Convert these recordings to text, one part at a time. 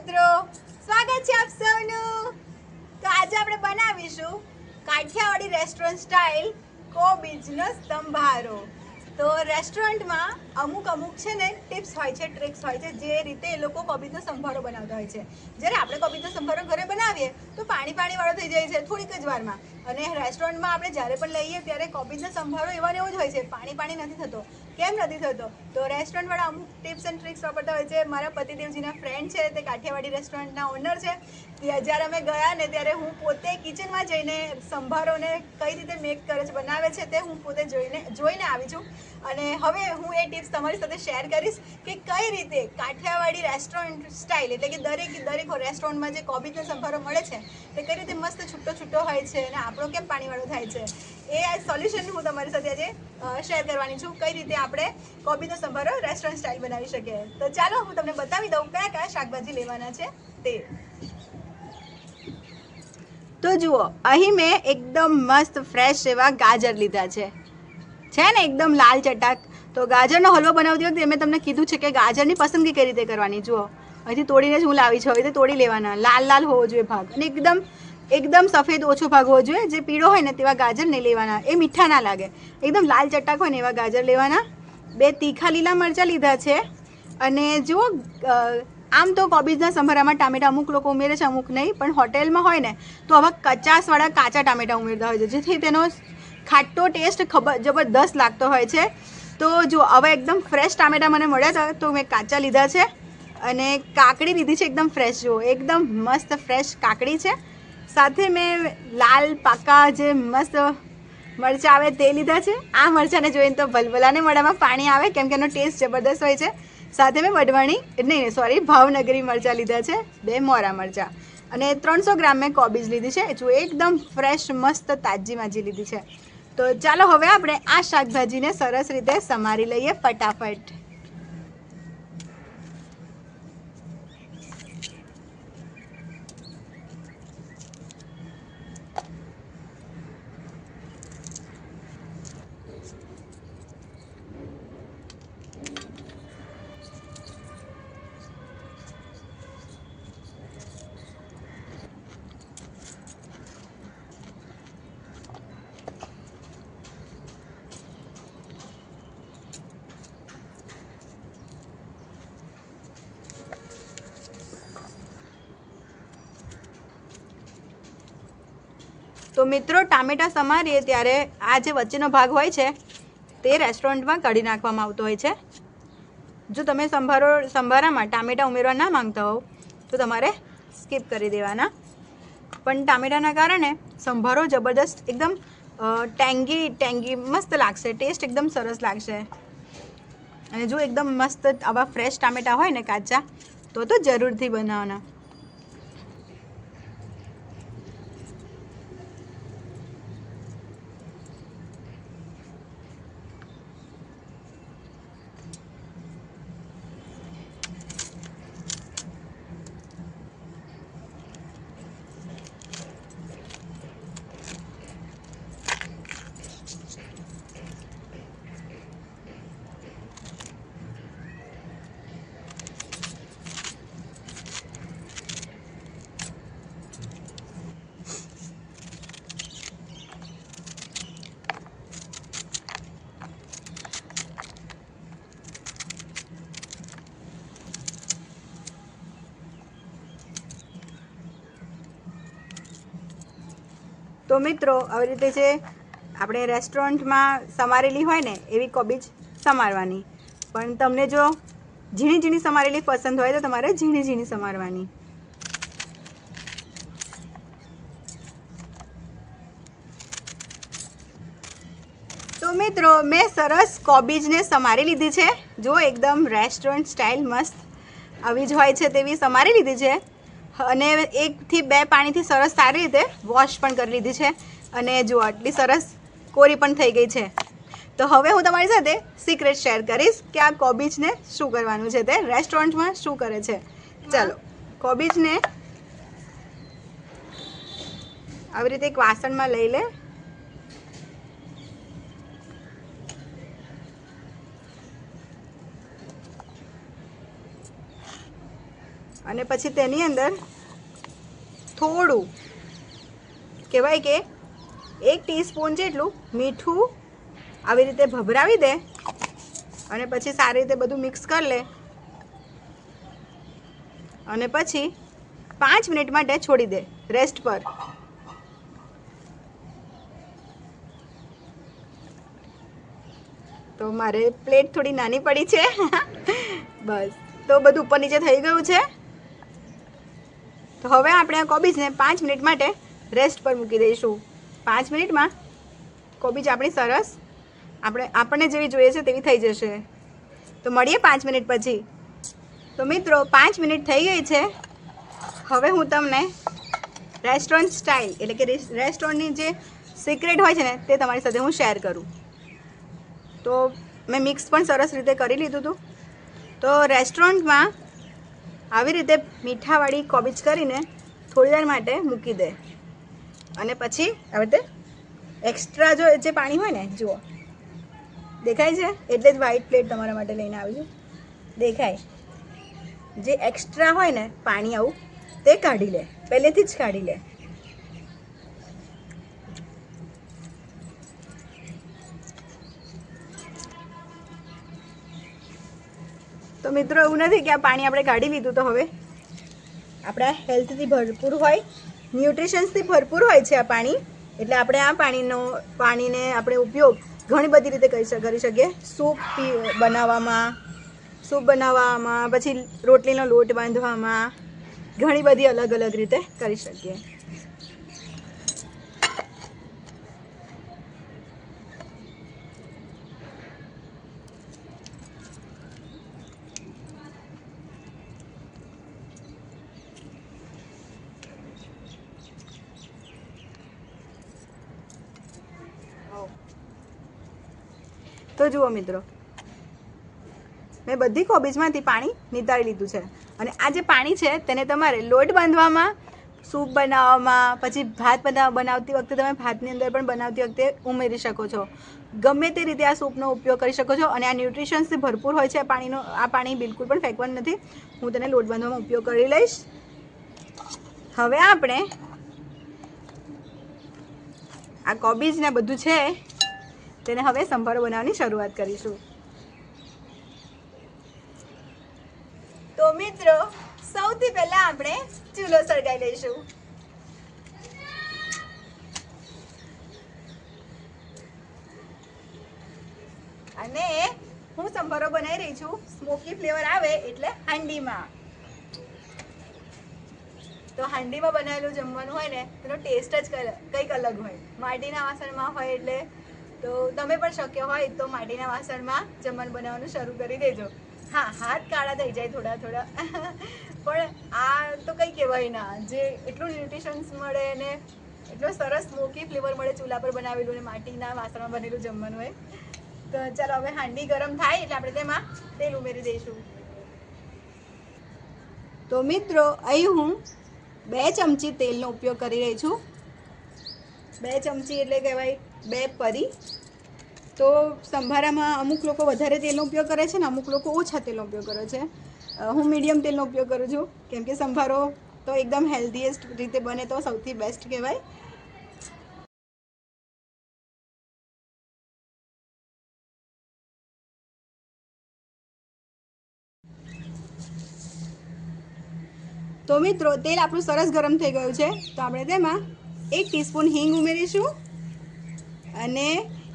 મિત્રો, સ્વાગત છે આપ સૌનું. તો આજે આપણે બનાવીશું કાઠિયાવાડી રેસ્ટોરન્ટ સ્ટાઇલ કો કોબીજનો સંભારો. તો રેસ્ટોરન્ટમાં અમુક અમુક છે ને ટિપ્સ હોય છે ટ્રિક્સ હોય છે, જે રીતે એ લોકો કોબીજનો સંભારો બનાવતા હોય છે. જ્યારે આપણે કોબીજનો સંભારો ઘરે બનાવીએ, તો પાણી પાણીવાળો થઈ જાય છે, થોડીક જ વારમાં. અને રેસ્ટોરન્ટમાં આપણે જ્યારે પણ લઈએ, ત્યારે કોબીજનો સંભારો એવા એવો જ હોય છે. પાણી પાણી નથી થતો. કેમ નથી થતો? તો રેસ્ટોરન્ટવાળા અમુક ટિપ્સ એન્ડ ટ્રિક્સ વાપરતા હોય છે. મારા પતિદેવજીના ફ્રેન્ડ છે, તે કાઠિયાવાડી રેસ્ટોરન્ટના ઓનર છે. જ્યારે અમે ગયા ને ત્યારે હું પોતે કિચનમાં જઈને સંભારોને કઈ રીતે મેક કરે છે, બનાવે છે તે હું પોતે જોઈને જોઈને આવી છું. અને હવે હું એ ટિપ્સ તમારી સાથે શેર કરીશ કે કઈ રીતે કાઠિયાવાડી રેસ્ટોરન્ટ સ્ટાઇલ એટલે કે દરેક દરેક રેસ્ટોરન્ટમાં જે કોબીજનો સંભારો મળે છે, તે કઈ રીતે મસ્ત છૂટો છૂટો હોય છે અને આપણો કેમ પાણીવાળો થાય છે, એ આ સોલ્યુશન હું તમારી સાથે આજે શેર કરવાની છું કઈ રીતે આપણે કોબીનો સંભારો રેસ્ટોરન્ટ સ્ટાઇલ બનાવી શકીએ. તો ચાલો હું તમને બતાવી દઉં કયા કયા શાકભાજી લેવાના છે તે. તો જુઓ, અહીં મેં એકદમ મસ્ત ફ્રેશ એવા ગાજર લીધા છે. છે ને એકદમ લાલ ચટાક. તો ગાજરનો હલવો બનાવતી વખતે મેં તમને કીધું છે કે ગાજરની પસંદગી કઈ રીતે કરવાની? જુઓ, અહીંથી તોડીને જ હું લાવી છું. હવે તોડી લેવાના. લાલ લાલ હોવો જોઈએ ભાગ. અને એકદમ એકદમ સફેદ ઓછો ભાગ હોવો જોઈએ. જે પીળો હોય ને તેવા ગાજર નહીં લેવાના. એ મીઠા ના લાગે. એકદમ લાલ ચટાક હોય ને એવા ગાજર લેવાના. બે તીખા લીલા મરચાં લીધા છે. અને જુઓ આમ તો કોબીજના સંભારામાં ટામેટા અમુક લોકો ઉમેરે છે, અમુક નહીં, પણ હોટેલમાં હોય ને, તો આવા કચાસવાળા કાચા ટામેટા ઉમેરતા હોય છે, જેથી તેનો ખાટો ટેસ્ટ ખબર, જબરદસ્ત લાગતો હોય છે. તો જો હવે એકદમ ફ્રેશ ટામેટા મને મળ્યા હતા, તો મેં કાચા લીધા છે અને કાકડી લીધી છે એકદમ ફ્રેશ જુઓ એકદમ મસ્ત ફ્રેશ કાકડી છે. સાથે મેં લાલ, પાકા જે મસ્ત મરચાં આવે તે લીધા છે. આ મરચાંને જોઈને તો ભલભલાને મોઢામાં પાણી આવે, કેમ કે એનો ટેસ્ટ જબરદસ્ત હોય છે. સાથે મેં વઢવાણી નહીં સોરી ભાવનગરી મરચાં લીધા છે, બે મોરા મરચાં. અને ત્રણસો ગ્રામ મેં કોબીજ લીધી છે જો એકદમ ફ્રેશ મસ્ત, તાજી માજી લીધી છે. તો ચાલો હવે આપણે આ શાકભાજીને સરસ રીતે સમારી લઈએ ફટાફટ. તો મિત્રો, ટામેટા સમારીએ ત્યારે આ જે વચ્ચેનો ભાગ હોય છે, તે રેસ્ટોરન્ટમાં કાઢી નાખવામાં આવતો હોય છે. જો તમે સંભારો, સંભારામાં ટામેટા ઉમેરવા ના માંગતા હોવ, તો તમારે સ્કીપ કરી દેવાના. પણ ટામેટાના કારણે સંભારો જબરદસ્ત એકદમ ટેંગી ટેંગી મસ્ત લાગશે. ટેસ્ટ એકદમ સરસ લાગશે. અને જો એકદમ મસ્ત આવા ફ્રેશ ટામેટા હોય ને કાચા, તો તો જરૂરથી બનાવવાના. તો મિત્રો, આવી રીતે જે આપણે રેસ્ટોરન્ટમાં સમારેલી હોય ને, એવી કોબીજ સમારવાની. પણ તમને જો ઝીણી ઝીણી સમારેલી પસંદ હોય તો તમારે ઝીણી ઝીણી સમારવાની. તો મિત્રો, મેં સરસ કોબીજને સમારી લીધી છે. જો એકદમ રેસ્ટોરન્ટ સ્ટાઇલ મસ્ત આવી જ હોય છે તેવી સમારી લીધી છે. અને એકથી બે પાણીથી સરસ સારી રીતે વોશ પણ કરી લીધી છે. અને જો આટલી સરસ કોરી પણ થઈ ગઈ છે. તો હવે હું તમારી સાથે સિક્રેટ શેર કરીશ કે આ કોબીજને શું કરવાનું છે તે રેસ્ટોરન્ટમાં શું કરે છે. ચાલો, કોબીજને આવી રીતે એક વાસણમાં લઈ લે. અને પછી તેની અંદર થોડું કહેવાય કે એક ટીસ્પૂન જેટલું મીઠું આવી રીતે ભભરાવી દે અને પછી સારી રીતે બધું મિક્સ કરી લે. અને પછી પાંચ મિનિટ માટે છોડી દે રેસ્ટ પર. તો મારે પ્લેટ થોડી નાની પડી છે. બસ. તો બધું ઉપર નીચે થઈ ગયું છે. તો હવે આપણે આ કોબીજને પાંચ મિનિટ માટે રેસ્ટ પર મૂકી દઈશું. પાંચ મિનિટમાં કોબીજ આપણી સરસ, આપણે, આપણને જેવી જોઈએ છે તેવી થઈ જશે. તો મળીએ પાંચ મિનિટ પછી. તો મિત્રો, પાંચ મિનિટ થઈ ગઈ છે. હવે હું તમને રેસ્ટોરન્ટ સ્ટાઇલ એટલે કે રેસ્ટોરન્ટની જે સિક્રેટ હોય છે ને, તે તમારી સાથે હું શેર કરું. તો મેં મિક્સ પણ સરસ રીતે કરી લીધું હતું તો રેસ્ટોરન્ટમાં આવી રીતે મીઠાવાળી કોબીજ કરીને થોડી વાર માટે મૂકી દે. અને પછી આવી રીતે એક્સ્ટ્રા જો જે પાણી હોય ને, જુઓ. દેખાય છે? એટલે જ વ્હાઈટ પ્લેટ તમારા માટે લઈને આવી દેખાય. જે એક્સ્ટ્રા હોય ને પાણી આવું, તે કાઢી લે. પહેલેથી જ કાઢી લે. તો મિત્રો, એવું નથી કે આ પાણી આપણે કાઢી લીધું તો હવે. આપણા હેલ્થથી ભરપૂર હોય, ન્યુટ્રિશન્સથી ભરપૂર હોય છે આ પાણી. એટલે આપણે આ પાણીનો, પાણીને આપણે ઉપયોગ ઘણી બધી રીતે કરી કરી શકીએ. સૂપ બનાવવામાં સૂપ બનાવવામાં, પછી રોટલીનો લોટ બાંધવામાં, ઘણી બધી અલગ અલગ રીતે કરી શકીએ. જુઓ મિત્રો. મેં બધી કોબીજમાંથી પાણી નિતાળી લીધું છે. અને આ જે પાણી છે તેને તમારે લોટ બાંધવામાં, સૂપ બનાવવામાં, પછી ભાત બનાવ, બનાવતી વખતે તમે ભાતની અંદર પણ બનાવતી વખતે ઉમેરી શકો છો. ગમે તે રીતે આ સૂપનો ઉપયોગ કરી શકો છો અને આ ન્યુટ્રિશન્સથી ભરપૂર હોય છે આ પાણીનો, આ પાણી બિલકુલ પણ ફેંકવાનું નથી. હું તેને લોટ બાંધવામાં ઉપયોગ કરી લઈશ. હવે આપણે આ કોબીજ ને બધું છે તેને હવે સંભારો બનાવવાની શરૂઆત કરીશું. તો મિત્રો, સૌથી પહેલા આપણે ચૂલો સળગાવી લઈશું. અને હું સંભારો બનાવી રહી છું. સ્મોકી ફ્લેવર આવે એટલે હાંડીમાં. તો હાંડીમાં બનાવેલું જમવાનું હોય ને, તેનો ટેસ્ટ જ કંઈક અલગ હોય. માટીના વાસણમાં હોય એટલે તો તમે પણ શક્ય હોય તો માટીના વાસણમાં જમવાનું બનાવવાનું શરૂ કરી દેજો. હા, હાથ કાળા થઈ જાય થોડા થોડા. પણ આ તો કંઈ કહેવાય ના. જે એટલું ન્યુટ્રિશન્સ મળે ને એટલો સરસ સ્મોકી ફ્લેવર મળે ચૂલા પર બનાવેલું અને માટીના વાસણમાં બનેલું જમવાનું હોય તો ચાલો હવે હાંડી ગરમ થાય એટલે આપણે તેમાં તેલ ઉમેરી દઈશું. તો મિત્રો, અહીં હું બે ચમચી તેલનો ઉપયોગ કરી રહી છું. બે ચમચી એટલે કહેવાય બે પરી. તો સંભારામાં અમુક લોકો વધારે તેલનો ઉપયોગ કરે છે ને અમુક લોકો ઓછા તેલનો ઉપયોગ કરે છે. હું મીડિયમ તેલનો ઉપયોગ કરું છું. કેમ કે સંભારો તો એકદમ હેલ્ધીએસ્ટ રીતે બને તો સૌથી બેસ્ટ કહેવાય. તો મિત્રો, તેલ આપણું સરસ ગરમ થઈ ગયું છે. તો આપણે તેમાં એક ટીસ્પૂન હિંગ ઉમેરીશું. અને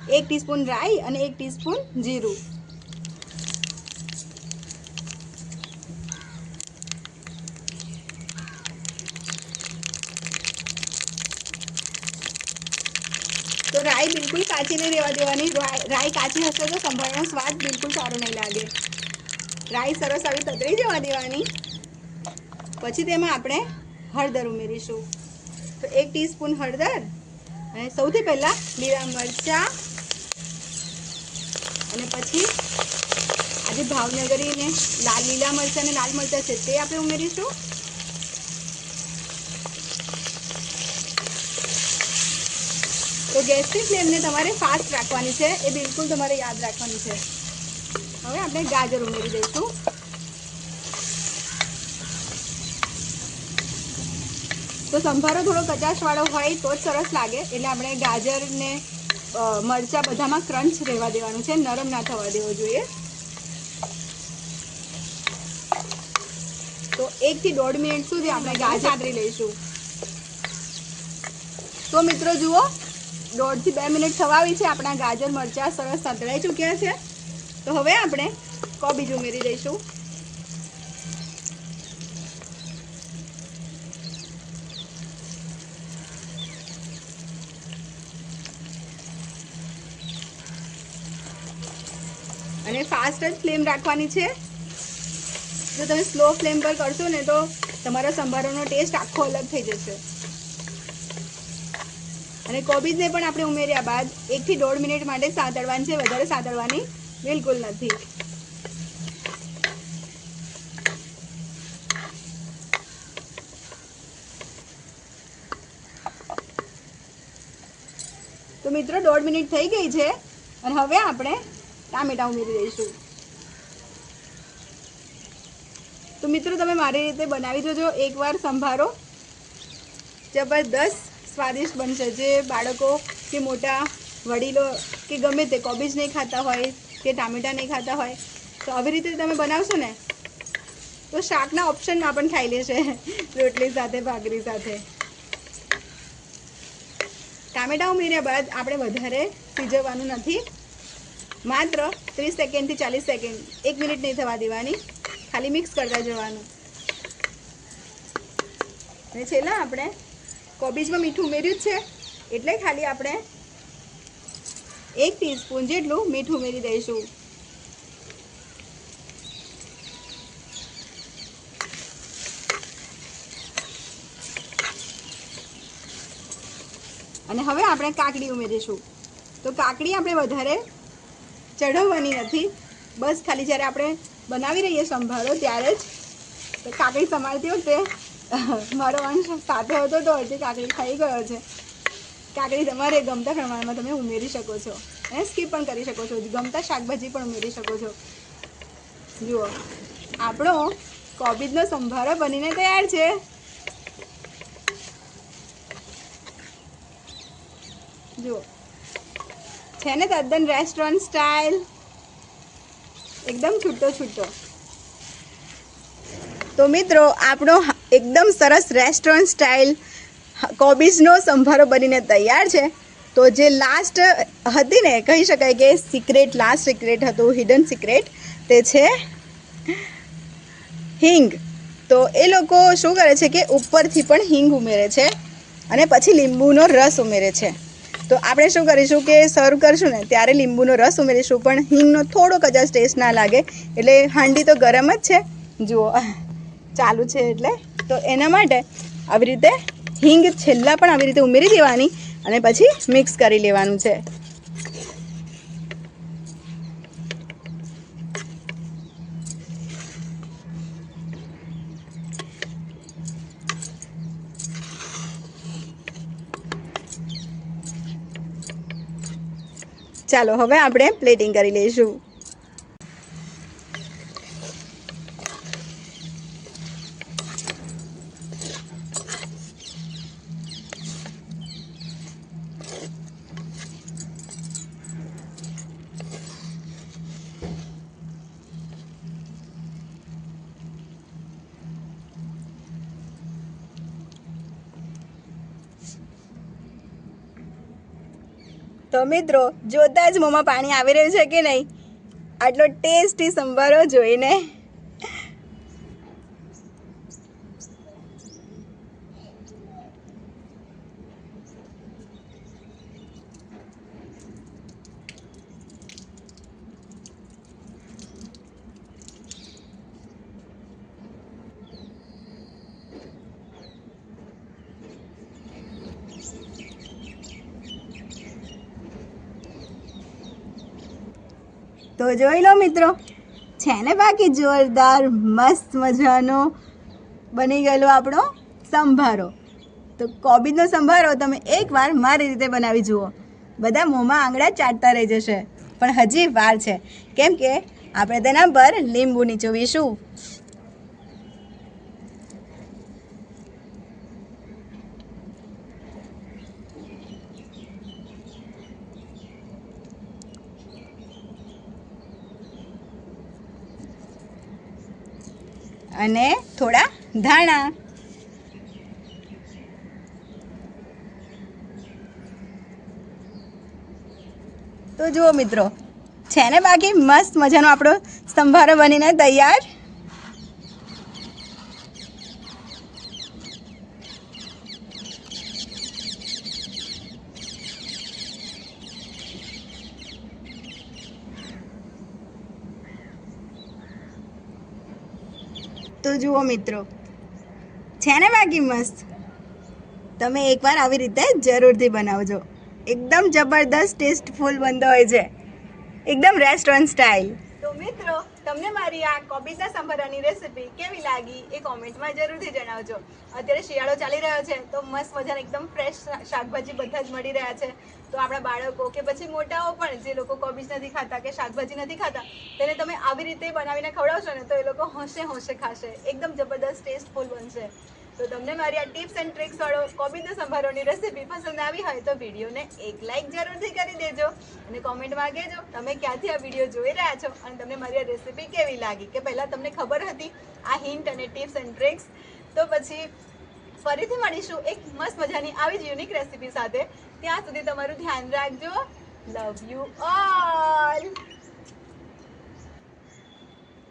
એક ટીસ્પૂન રાઈ અને એક ટીસ્પૂન જીરું. તો રાઈ બિલકુલ કાચી નહીં રહેવા દેવાની. રાઈ કાચી હશે તો સંભાળનો સ્વાદ બિલકુલ સારો નહીં લાગે. રાઈ સરસ આવી તતરી જવા દેવાની. પછી તેમાં આપણે હળદર ઉમેરીશું. તો એક ટીસ્પૂન હળદર અને સૌથી પહેલાં લીલા મરચાં અને પછી આજે ભાવનગરીને લાલ લીલા મરચાં અને લાલ મરચાં છે તે આપણે ઉમેરીશું. તો ગેસની ફ્લેમને તમારે ફાસ્ટ રાખવાની છે, એ બિલકુલ તમારે યાદ રાખવાની છે. હવે આપણે ગાજર ઉમેરી દઈશું. તો સંભારો થોડો કચાશવાળો હોય તો જ સરસ લાગે. એટલે આપણે ગાજરને મરચાં બધામાં ક્રંચ રહેવા દેવાનું છે. નરમ ના થવા દેવો જોઈએ. તો એકથી દોઢ મિનિટ સુધી આપણે ગાજર સાતરી લઈશું. તો મિત્રો જુઓ, દોઢથી બે મિનિટ થવા આવી છે. આપણા ગાજર, મરચાં સરસ સંતળાઈ ચૂક્યા છે. તો હવે આપણે કોબીજ ઉમેરી દઈશું. અને ફાસ્ટ જ ફ્લેમ રાખવાની છે. જો તમે સ્લો ફ્લેમ પર કરશો ને તો તમારા સંભારોનો ટેસ્ટ આખો અલગ થઈ જશે. અને કોબીજને પણ આપણે ઉમેર્યા બાદ એકથી દોઢ મિનિટ માટે સાતળવાની છે. વધારે સાતળવાની બિલકુલ નથી. તો મિત્રો દોઢ મિનિટ થઈ ગઈ છે. અને હવે આપણે ટામેટા ઉમેરી દઈશું. તો મિત્રો, તમે મારી રીતે બનાવી જોજો. એકવાર સંભારો. જબરદસ્ત સ્વાદિષ્ટ બનશે. જે બાળકો કે મોટા વડીલો કે ગમે તે કોબીજ નહીં ખાતા હોય, કે ટામેટાં નહીં ખાતા હોય, તો આવી રીતે તમે બનાવશો ને, તો શાકના ઓપ્શનમાં પણ ખાઈ લેશે. રોટલી સાથે ભાગરી સાથે. ટામેટા ઉમેર્યા બાદ આપણે વધારે સિજવવાનું નથી. માત્ર ત્રીસ સેકન્ડથી ચાલીસ સેકન્ડ. એક મિનિટ નહીં થવા દેવાની. ખાલી મિક્સ કરતા જવાનું. અને છેલ્લા આપણે કોબીજમાં મીઠું ઉમેર્યું જ છે. એટલે ખાલી આપણે એક ટીસ્પૂન જેટલું મીઠું ઉમેરી દઈશું. અને હવે આપણે કાકડી ઉમેરીશું. તો કાકડી આપણે વધારે ચઢવવાની નથી. બસ ખાલી જ્યારે આપણે બનાવી રહીએ સંભારો, ત્યારે જ કાકડી સમારતી વખતે મારો અંશ સાથે હતો તો હજી કાકડી ખાઈ ગયો છે. કાકડી તમારે ગમતા પ્રમાણમાં તમે ઉમેરી શકો છો. અને સ્કીપ પણ કરી શકો છો. ગમતા શાકભાજી પણ ઉમેરી શકો છો. જુઓ, આપણો કોબીજનો સંભારો બનીને તૈયાર છે. જુઓ છે ને તદ્દન રેસ્ટોરન્ટ સ્ટાઇલ એકદમ છૂટો છૂટો. તો મિત્રો, આપણો એકદમ સરસ રેસ્ટોરન્ટ સ્ટાઇલ કોબીજનો સંભારો બનીને તૈયાર છે. તો જે લાસ્ટ હતી ને, કહી શકાય કે સિક્રેટ લાસ્ટ સિક્રેટ હતું હિડન સિક્રેટ તે છે હિંગ. તો એ લોકો શું કરે છે કે ઉપરથી પણ હિંગ ઉમેરે છે અને પછી લીંબુનો રસ ઉમેરે છે. તો આપણે શું કરીશું કે સર્વ કરશું ને, ત્યારે લીંબુનો રસ ઉમેરીશું. પણ હિંગનો થોડો કદાચ ટેસ્ટ ના લાગે, એટલે હાંડી તો ગરમ જ છે. જુઓ, ચાલુ છે એટલે. તો એના માટે આવી રીતે હિંગ છેલ્લા પણ આવી રીતે ઉમેરી દેવાની અને પછી મિક્સ કરી લેવાનું છે. ચાલો હવે આપણે પ્લેટિંગ કરી લઈશું. તો મિત્રો, જોતા જ મોંમાં પાણી આવી રહ્યું છે કે નહીં? આટલો ટેસ્ટી સંભારો જોઈને. તો જોઈ લો મિત્રો, છે ને બાકી જોરદાર, મસ્ત મજાનો બની ગયેલો આપણો સંભારો. તો કોબીજનો સંભારો તમે એકવાર મારી રીતે બનાવી જુઓ. બધા મોંમાં આંગળા ચાટતા રહી જશે. પણ હજી વાર છે. કેમ કે આપણે તેના પર લીંબુ નીચોવીશું. અને થોડા ધાણા. તો જુઓ મિત્રો, છે ને બાકી મસ્ત મજાનો આપણો સંભારો બનીને તૈયાર તો જુઓ મિત્રો. છે ને બાકી મસ્ત? તમે એકવાર આવી રીતે જરૂરથી બનાવજો. એકદમ જબરદસ્ત, ટેસ્ટફુલ બનતો હોય છે. એકદમ રેસ્ટોરન્ટ સ્ટાઇલ તો મિત્રો તમને મારી આ કોબીજના સંભારાની રેસિપી કેવી લાગી એ કોમેન્ટમાં જરૂરથી જણાવજો. અત્યારે શિયાળો ચાલી રહ્યો છે, તો મસ્ત મજાના એકદમ ફ્રેશ શાકભાજી બધા જ મળી રહ્યા છે. તો આપણા બાળકો કે પછી મોટાઓ પણ જે લોકો કોબીજ નથી ખાતા કે શાકભાજી નથી ખાતા, તેને તમે આવી રીતે બનાવીને ખવડાવશો ને તો એ લોકો હોંશે હોંશે ખાશે. એકદમ જબરદસ્ત ટેસ્ટફુલ બનશે. તો તમને મારી આ ટિપ્સ એન્ડ ટ્રિક્સ વાળો કોબીનો સંભારોની રેસીપી પસંદ આવી હોય તો વિડીયોને એક લાઈક જરૂરથી કરી દેજો અને કોમેન્ટમાં કહેજો તમે ક્યાંથી આ વીડિયો જોઈ રહ્યા છો અને તમને મારી આ રેસીપી કેવી લાગી? કે પહેલાં તમને ખબર હતી આ હિન્ટ અને ટિપ્સ એન્ડ ટ્રિક્સ તો પછી ફરીથી મળીશું એક મસ્ત મજાની આવી જ યુનિક રેસિપી સાથે. ત્યાં સુધી તમારું ધ્યાન રાખજો. Love you all